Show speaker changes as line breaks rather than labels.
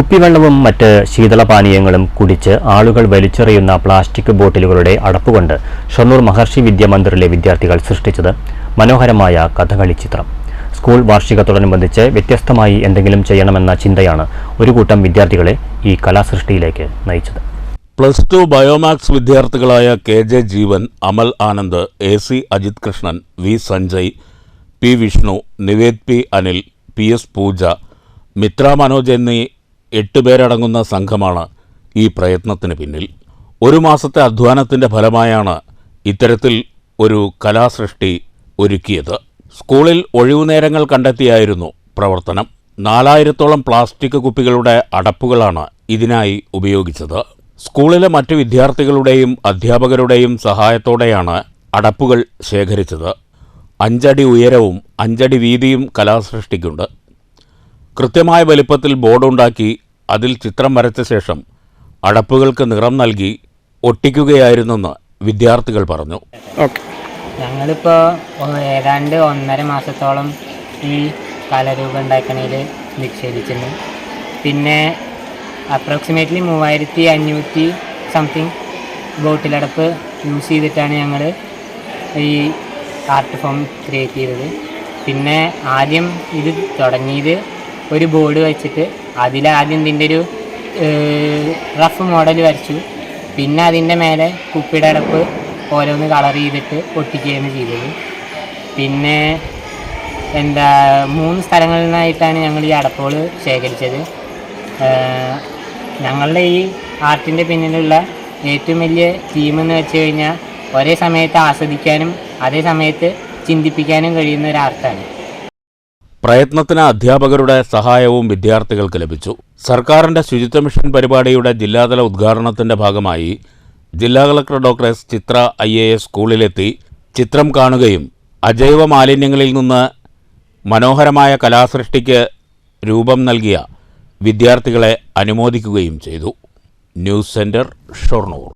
കുപ്പിവെള്ളവും മറ്റ് ശീതളപാനീയങ്ങളും കുടിച്ച് ആളുകൾ വലിച്ചെറിയുന്ന പ്ലാസ്റ്റിക് ബോട്ടിലുകളുടെ അടപ്പുകൊണ്ട് ഷൊർണൂർ മഹർഷി വിദ്യാമന്ദിറിലെ വിദ്യാർത്ഥികൾ സൃഷ്ടിച്ചത് മനോഹരമായ കഥകളി ചിത്രം. സ്കൂൾ വാർഷികത്തോടനുബന്ധിച്ച് വ്യത്യസ്തമായി എന്തെങ്കിലും ചെയ്യണമെന്ന ചിന്തയാണ് ഒരു കൂട്ടം വിദ്യാർത്ഥികളെ ഈ കലാസൃഷ്ടിയിലേക്ക് നയിച്ചത്.
Plus two Biomax വിദ്യാർത്ഥികളായ K J Jeevan Amal Anand A C Ajith Krishnan V Sanjay P Vishnu Nived P Anil P S Pooja Mitra Manoj എന്നീ എട്ട് പേരടങ്ങുന്ന സംഘമാണ് ഈ പ്രയത്നത്തിന് പിന്നിൽ. ഒരു മാസത്തെ അധ്വാനത്തിന്റെ ഫലമായാണ് ഇത്തരത്തിൽ ഒരു കലാസൃഷ്ടി ഒരുക്കിയത്. സ്കൂളിൽ ഒഴിവുനേരങ്ങൾ കണ്ടെത്തിയായിരുന്നു പ്രവർത്തനം. നാലായിരത്തോളം പ്ലാസ്റ്റിക് കുപ്പികളുടെ അടപ്പുകളാണ് ഇതിനായി ഉപയോഗിച്ചത്. സ്കൂളിലെ മറ്റ് വിദ്യാർത്ഥികളുടെയും അധ്യാപകരുടെയും സഹായത്തോടെയാണ് അടപ്പുകൾ ശേഖരിച്ചത്. അഞ്ചടി ഉയരവും അഞ്ചടി വീതിയും കലാസൃഷ്ടിക്കുണ്ട്. കൃത്യമായ വലിപ്പത്തിൽ ബോർഡുണ്ടാക്കി അതിൽ ചിത്രം വരച്ച ശേഷം അടപ്പുകൾക്ക് നിറം നൽകി ഒട്ടിക്കുകയായിരുന്നെന്ന് വിദ്യാർത്ഥികൾ പറഞ്ഞു.
ഓക്കെ.
ഞങ്ങളിപ്പോൾ ഏതാണ്ട് ഒന്നര മാസത്തോളം ഈ കലാരൂപം ഉണ്ടാക്കണതിൽ നിക്ഷേപിച്ചിരുന്നു. പിന്നെ അപ്രോക്സിമേറ്റ്ലി മൂവായിരത്തി അഞ്ഞൂറ്റി സംതിങ് ബോട്ടിലടപ്പ് യൂസ് ചെയ്തിട്ടാണ് ഞങ്ങൾ ഈ ആർട്ട് ഫോം ക്രിയേറ്റ് ചെയ്തത്. പിന്നെ ആദ്യം ഇത് തുടങ്ങിയത് ഒരു ബോർഡ് വെച്ചിട്ട് അതിലാദ്യം ഇതിന്റെ ഒരു റഫ് മോഡൽ വരച്ചു. പിന്നെ അതിന്റെ മേലെ കുപ്പിയുടെ അടപ്പ് ഓരോന്ന് കളർ ചെയ്തിട്ട് ഒട്ടിക്കുകയാണ് ചെയ്തത്. പിന്നെ എന്താ മൂന്ന് സ്ഥലങ്ങളിൽ നിന്നായിട്ടാണ് ഞങ്ങൾ ഈ അടപ്പുകൾ ശേഖരിച്ചത്. ഞങ്ങളുടെ ഈ ആർട്ടിന്റെ പിന്നിലുള്ള ഏറ്റവും വലിയ തീമെന്ന് വെച്ച് കഴിഞ്ഞാൽ ഒരേ സമയത്ത് ആസ്വദിക്കാനും അതേ സമയത്ത് ചിന്തിപ്പിക്കാനും കഴിയുന്ന ഒരു ആർട്ടാണ്.
പ്രയത്നത്തിന് അധ്യാപകരുടെ സഹായവും വിദ്യാർത്ഥികൾക്ക് ലഭിച്ചു. സർക്കാരിന്റെ ശുചിത്വ മിഷൻ പരിപാടിയുടെ ജില്ലാതല ഉദ്ഘാടനത്തിന്റെ ഭാഗമായി ജില്ലാ collector doctor S Chitra I A S സ്കൂളിലെത്തി ചിത്രം കാണുകയും അജൈവ മാലിന്യങ്ങളിൽ നിന്ന് മനോഹരമായ കലാസൃഷ്ടിക്ക് രൂപം നൽകിയ വിദ്യാർത്ഥികളെ അനുമോദിക്കുകയും ചെയ്തു. News centre Shoranur.